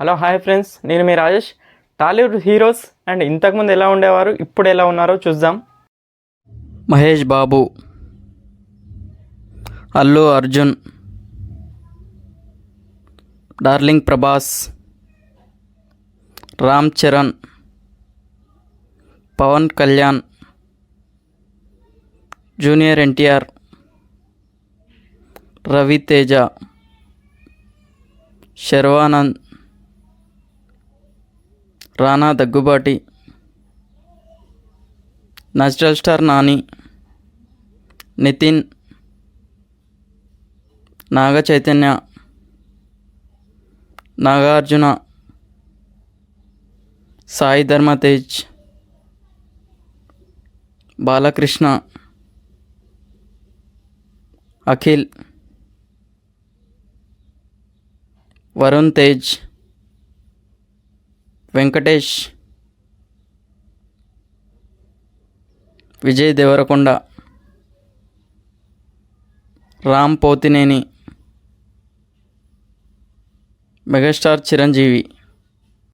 Hello hi friends. నేను మీ Rajesh. Tollywood heroes and ఇంతకుముందు ఎలా ఉండేవారు ఇప్పుడు ఎలా ఉన్నారో చూద్దాం. Mahesh Babu Allu Arjun darling Prabhas Ram Charan Pawan Kalyan junior NTR Ravi Teja Sharwanand Rana Daggubati natural star Nani Nithiin Naga Chaitanya Nagarjuna Sai Dharam Tej Balakrishna Akhil Varun Tej Venkatesh Vijay Deverakonda Ram Pothineni megastar Chiranjeevi.